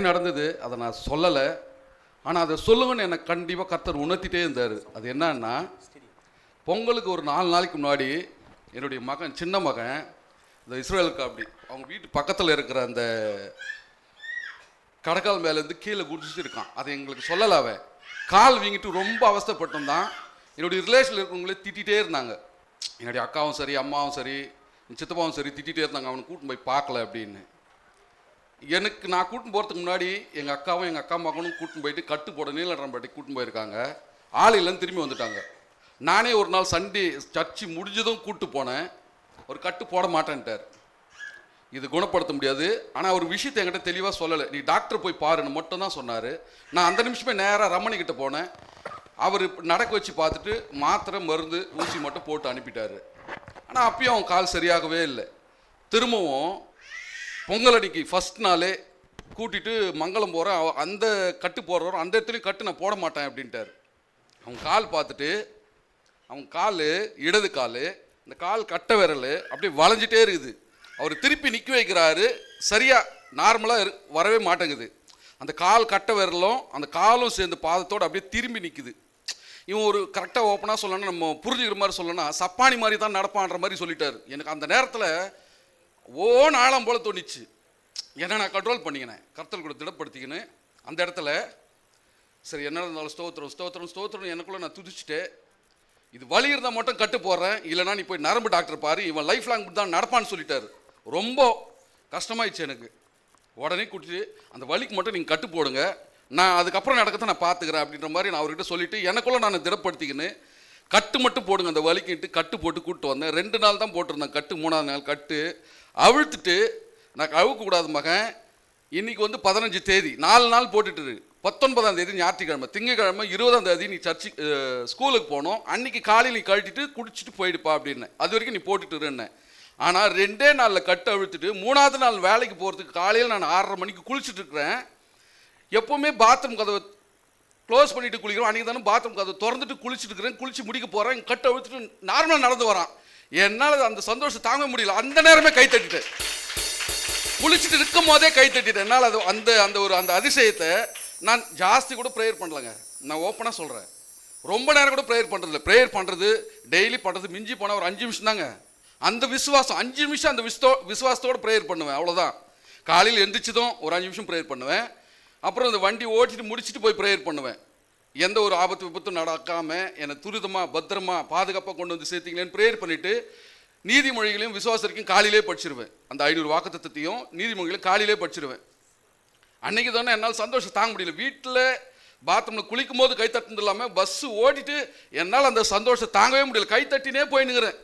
நடந்தது அதை நான் சொல்லலை. ஆனால் அதை சொல்லுங்கன்னு எனக்கு கண்டிப்பாக கர்த்தர் உணர்த்திட்டே இருந்தார். அது என்னன்னா பொங்கலுக்கு ஒரு நாலு நாளைக்கு முன்னாடி என்னுடைய மகன் சின்ன மகன் இந்த இஸ்ரேலுக்கு அப்படி அவங்க வீட்டு பக்கத்தில் இருக்கிற அந்த கடக்கால் மேலேருந்து கீழே குடிச்சிட்டு இருக்கான் அதை எங்களுக்கு சொல்லலை அவன். கால் வீங்கிட்டு ரொம்ப அவஸ்தைப்பட்டோம் தான். என்னுடைய ரிலேஷனில் இருக்கிறவங்களே திட்டிகிட்டே இருந்தாங்க. என்னுடைய அக்காவும் சரி அம்மாவும் சரி என் சித்தப்பாவும் சரி திட்டிகிட்டே இருந்தாங்க. அவனை கூட்டின்னு போய் பார்க்கல அப்படின்னு. எனக்கு நான் கூட்டின்னு போகிறதுக்கு முன்னாடி எங்கள் அக்காவும் எங்கள் அக்கா மகனும் கூட்டின்னு போயிட்டு கட்டு போட நீலரம்பட்டி கூட்டின்னு போயிருக்காங்க. ஆள் இல்லைன்னு திரும்பி வந்துட்டாங்க. நானே ஒரு நாள் சண்டே சர்ச்சு முடிஞ்சதும் கூட்டு போனேன். ஒரு கட்டு போட மாட்டேன்ட்டார். இது குணப்படுத்த முடியாது. ஆனால் ஒரு விஷயத்தை என்கிட்ட தெளிவாக சொல்லலை. நீ டாக்டர் போய் பாருன்னு மட்டும் தான் சொன்னார். நான் அந்த நிமிஷமே நேராக ரமணி கிட்ட போனேன். அவர் நடக்க வச்சு பார்த்துட்டு மாத்திரை மருந்து ஊசி மட்டும் போட்டு அனுப்பிட்டார். ஆனால் அப்பயும் அவன் கால் சரியாகவே இல்லை. திரும்பவும் பொங்கல் அன்னைக்கு ஃபர்ஸ்ட் நாளே கூட்டிட்டு மங்களம் போகிறேன் அந்த கட்டு போடுறோம் அந்த இடத்துலையும் கட்டு நான் போட மாட்டேன் அப்படின்ட்டார். அவன் கால் பார்த்துட்டு அவன் கால் இடது கால் இந்த கால் கட்டை விரல் அப்படியே வளைஞ்சிட்டே இருக்குது. அவர் திருப்பி நிற்க வைக்கிறாரு. சரியாக நார்மலாக வரவே மாட்டேங்குது. அந்த கால் கட்டை விரலும் அந்த காலும் சேர்ந்து பாதத்தோடு அப்படியே திரும்பி நிற்குது இவன் ஒரு கரெக்டாக ஓப்பனாக சொல்லணும்னா நம்ம புரிஞ்சுக்கிற மாதிரி சொல்லணும்னா சப்பானி மாதிரி தான் நடப்பான்ற மாதிரி சொல்லிட்டாரு. எனக்கு அந்த நேரத்தில் ஓன் ஆழம் போல தோணிச்சு. ஏன்னா நான் கண்ட்ரோல் பண்ணிக்கினேன். கர்த்தல் கூட திடப்படுத்திக்கின்னு அந்த இடத்துல சரி என்ன இருந்தாலும் ஸ்தோத்திரம் ஸ்தோத்திரம் ஸ்தோத்திரம் எனக்குள்ளே நான் துதிச்சுட்டு இது வலி இருந்தால் மட்டும் கட்டு போடுறேன். இல்லைனா நீ போய் நரம்பு டாக்டர் பாரு. இவன் லைஃப் லாங் தான் நடப்பான்னு சொல்லிட்டாரு. ரொம்ப கஷ்டமாயிடுச்சு எனக்கு. உடனே கூட்டிட்டு அந்த வலிக்கு மட்டும் நீங்கள் கட்டு போடுங்க. நான் அதுக்கப்புறம் நடக்கத்தை நான் பார்த்துக்கிறேன் அப்படின்ற மாதிரி நான் அவர்கிட்ட சொல்லிட்டு எனக்குள்ளே நான் திடப்படுத்திக்கின்னு கட்டு மட்டும் போடுங்க. அந்த வலிக்கிட்டு கட்டு போட்டு கூப்பிட்டு வந்தேன். ரெண்டு நாள் தான் போட்டிருந்தேன் கட்டு. மூணாவது நாள் கட்டு. அவிழ்த்துட்டு நான் அவுக்க கூடாது மகன். இன்றைக்கி வந்து பதினஞ்சு தேதி. நாலு நாள் போட்டுட்டு பத்தொன்பதாம் தேதி ஞாயிற்றுக்கிழமை திங்கக்கிழமை இருபதாம் தேதி நீ சர்ச்சு ஸ்கூலுக்கு போனோம் அன்னைக்கு காலையில் நீ கழட்டிட்டு குடிச்சிட்டு போயிடுப்பா அப்படின்னு அது வரைக்கும் நீ போட்டுட்டுருன்னேன். ஆனால் ரெண்டே நாளில் கட்டு அழுத்துட்டு மூணாவது நாள் வேலைக்கு போகிறதுக்கு காலையில் நான் ஆறரை மணிக்கு குளிச்சுட்டு இருக்கிறேன் எப்போவுமே பாத்ரூம் கதவை க்ளோஸ் பண்ணிட்டு குளிக்கிறோம். அன்றைக்கி தானே பாத்ரூம் கதவை திறந்துட்டு குளிச்சுட்டு இருக்கிறேன் குளிச்சு முடிக்க போகிறேன் கட்டு அழுத்துட்டு நார்மலாக நடந்து வரான். என்னால் அந்த சந்தோஷம் தாங்க முடியல. அந்த நேரமே கை தட்டிட்டேன். குளிச்சுட்டு இருக்கும் போதே கை தட்டிட்டேன். என்னால் அது அந்த அந்த ஒரு அந்த அதிசயத்தை நான் ஜாஸ்தி கூட ப்ரேயர் பண்ணலங்க. நான் ஓப்பனாக சொல்கிறேன் ரொம்ப நேரம் கூட ப்ரேயர் பண்ணுறதில்ல ப்ரேயர் பண்ணுறது டெய்லி பண்ணுறது மிஞ்சி போனால் ஒரு அஞ்சு நிமிஷம் தாங்க. அந்த விசுவாசம் அஞ்சு நிமிஷம் அந்த விஸ்தோ விசுவாசத்தோடு ப்ரேயர் பண்ணுவேன். அவ்வளோதான் காலையில் எந்திரிச்சதும் ஒரு அஞ்சு நிமிஷம் ப்ரேயர் பண்ணுவேன். அப்புறம் இந்த வண்டி ஓட்டிட்டு முடிச்சுட்டு போய் ப்ரேயர் பண்ணுவேன். எந்த ஒரு ஆபத்து விபத்தும் நடக்காமல் என்னை துரிதமாக பத்திரமா பாதுகாப்பாக கொண்டு வந்து சேர்த்திங்களேன்னு ப்ரேயர் பண்ணிவிட்டு நீதிமொழிகளையும் விசுவாசத்தையும் காலையிலே படிச்சிருவேன். அந்த ஐநூறு வாக்குத்தத்தையும் நீதிமொழிகளையும் காலையிலே படிச்சிருவேன். அன்றைக்கி தானே என்னால் சந்தோஷம் தாங்க முடியல. வீட்டில் பாத்ரூமில் குளிக்கும் போது கை இல்லாமல் பஸ்ஸு ஓட்டிட்டு என்னால் அந்த சந்தோஷத்தை தாங்கவே முடியல. கை தட்டினே போயினுங்கிறேன்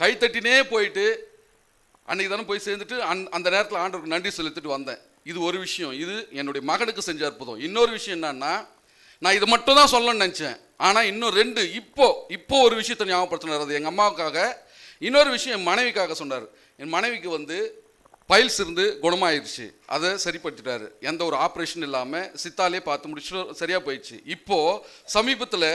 கைத்தட்டினே போயிட்டு அன்னைக்கு தானே போய் சேர்ந்துட்டு அந் அந்த நேரத்தில் ஆண்டவருக்கு நன்றி செலுத்திட்டு வந்தேன். இது ஒரு விஷயம். இது என்னுடைய மகனுக்கு செஞ்ச அற்புதம். இன்னொரு விஷயம் என்னன்னா நான் இது மட்டும் தான் சொல்லணும்னு நினச்சேன். ஆனால் இன்னும் ரெண்டு இப்போ இப்போ ஒரு விஷயத்தை ஞாபகப்படுத்தினார் அது எங்கள் அம்மாவுக்காக இன்னொரு விஷயம் என் மனைவிக்காக சொன்னார். என் மனைவிக்கு வந்து பைல்ஸ் இருந்து குணமாயிருச்சு. அதை சரிப்படுத்திட்டாரு. எந்த ஒரு ஆப்ரேஷன் இல்லாமல் சித்தாலே பார்த்து முடிச்சுட்டு சரியாக போயிடுச்சு. இப்போது சமீபத்தில்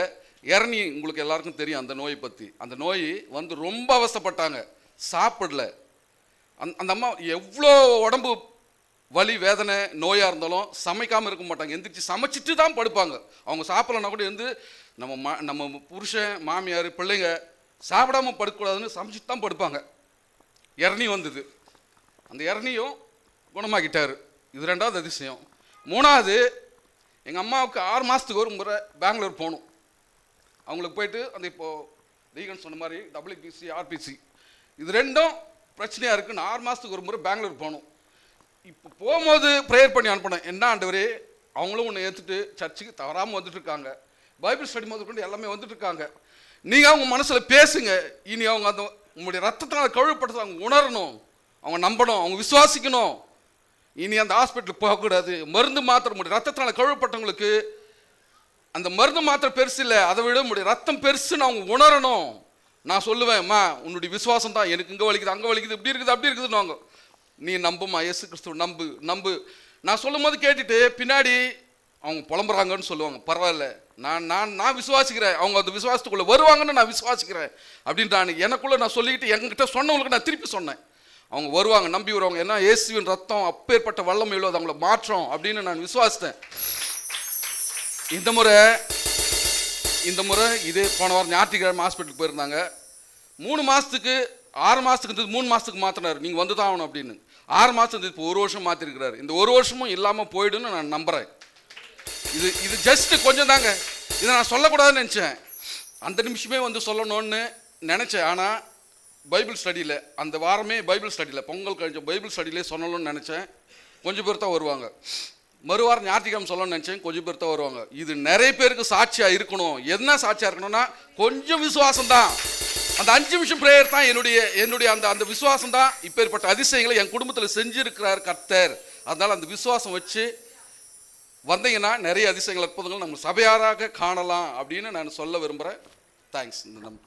இறனி உங்களுக்கு எல்லாருக்கும் தெரியும் அந்த நோயை பற்றி அந்த நோய் வந்து ரொம்ப அவஸ்தைப்பட்டாங்க. சாப்பிடல. அந் அந்த அம்மா எவ்வளோ உடம்பு வலி வேதனை நோயாக இருந்தாலும் சமைக்காமல் இருக்க மாட்டாங்க. எந்திரிச்சு சமைச்சிட்டு தான் படுப்பாங்க. அவங்க சாப்பிட்லன்னா கூட வந்து நம்ம மா நம்ம புருஷன் மாமியார் பிள்ளைங்க சாப்பிடாம படுக்கக்கூடாதுன்னு சமைச்சிட்டு தான் படுப்பாங்க. இரணி வந்தது. அந்த இறனியும் குணமாக்கிட்டார். இது ரெண்டாவது அதிசயம். மூணாவது எங்கள் அம்மாவுக்கு ஆறு மாதத்துக்கு ஒரு முறை பெங்களூர் போகணும். அவங்களுக்கு போயிட்டு அந்த இப்போது ரீகன் சொன்ன மாதிரி டபிள்யூபிசி ஆர்பிசி இது ரெண்டும் பிரச்சனையாக இருக்குன்னு ஆறு மாதத்துக்கு ஒரு முறை பெங்களூர் போகணும். இப்போ போகும்போது ப்ரேயர் பண்ணி அனுப்பினேன். என்ன ஆண்டவரே அவங்களும் ஒன்று ஏற்றுட்டு சர்ச்சுக்கு தவறாமல் வந்துட்டு இருக்காங்க பைபிள் ஸ்டடி முதற்கொண்டு எல்லாமே வந்துட்டு இருக்காங்க நீங்கள் அவங்க மனசில் பேசுங்க. இனி அவங்க அந்த உங்களுடைய ரத்தத்தினால் கழுவப்பட்டதை அவங்க உணரணும். அவங்க நம்பணும். அவங்க விசுவாசிக்கணும். இனி அந்த ஹாஸ்பிட்டலுக்கு போகக்கூடாது. மருந்து மாத்திரை முடியும் ரத்தத்தினால் கழுவப்பட்டவங்களுக்கு அந்த மருந்து மாத்திரை பெருசு இல்லை. அதை விட முடியும் ரத்தம் பெருசுன்னு அவங்க உணரணும். நான் சொல்லுவேன் அம்மா உன்னுடைய விசுவாசம் தான் எனக்கு இங்கே வலிக்குது அங்கே வலிக்குது இப்படி இருக்குது அப்படி இருக்குதுன்னு நீ நம்புமா? இயேசு கிறிஸ்துவ நம்பு நம்பு. நான் சொல்லும் போது கேட்டுட்டு பின்னாடி அவங்க புலம்புறாங்கன்னு சொல்லுவாங்க. பரவாயில்ல. நான் நான் நான் விசுவாசிக்கிறேன். அவங்க அந்த விசுவாசத்துக்குள்ளே வருவாங்கன்னு நான் விசுவாசிக்கிறேன். அப்படின்றாங்க எனக்குள்ளே நான் சொல்லிக்கிட்டு எங்ககிட்ட சொன்னவங்களுக்கு நான் திருப்பி சொன்னேன். அவங்க வருவாங்க நம்பி வருவாங்க. ஏன்னா இயேசுவின் ரத்தம் அப்பேற்பட்ட வல்லமை உள்ளது அவங்கள மாற்றம் அப்படின்னு நான் விசுவாசித்தேன். இந்த முறை இந்த முறை இதே போன வாரம் ஞாயிற்றுக்கிழமை ஹாஸ்பிட்டலுக்கு போயிருந்தாங்க. மூணு மாதத்துக்கு ஆறு மாதத்துக்கு இருந்தது மூணு மாதத்துக்கு மாற்றினார் நீங்கள் வந்து தான் ஆகணும் அப்படின்னு. ஆறு மாதம் இருந்தது இப்போ ஒரு வருஷம் மாற்றிருக்கிறாரு இந்த ஒரு வருஷமும் இல்லாமல் போயிடுன்னு நான் நம்புகிறேன் இது இது ஜஸ்ட்டு கொஞ்சம் தாங்க. இதை நான் சொல்லக்கூடாதுன்னு நினச்சேன். அந்த நிமிஷமே வந்து சொல்லணும்னு நினச்சேன். ஆனால் பைபிள் ஸ்டடியில் அந்த வாரமே பைபிள் ஸ்டடியில் பொங்கல் கழிஞ்ச பைபிள் ஸ்டடியிலே சொல்லணும்னு நினச்சேன். கொஞ்சம் பேர் தான் வருவாங்க. மறுவாரம் ஞாயிற்றுக்கிழமை சொல்லணும்னு நினச்சேன். கொஞ்சம் பேர் தான் வருவாங்க. இது நிறைய பேருக்கு சாட்சியாக இருக்கணும். என்ன சாட்சியாக இருக்கணும்னா கொஞ்சம் விசுவாசம் தான் அந்த அஞ்சு நிமிஷம் பிரேயர் தான் என்னுடைய என்னுடைய அந்த அந்த விசுவாசம் தான் இப்பேற்பட்ட அதிசயங்களை என் குடும்பத்தில் செஞ்சிருக்கிறார் கர்த்தர். அதனால் அந்த விசுவாசம் வச்சு வந்தீங்கன்னா நிறைய அதிசயங்கள் அற்புதங்கள் நம்ம சபையாராக காணலாம் அப்படின்னு நான் சொல்ல விரும்புகிறேன் தேங்க்ஸ் இந்த நம்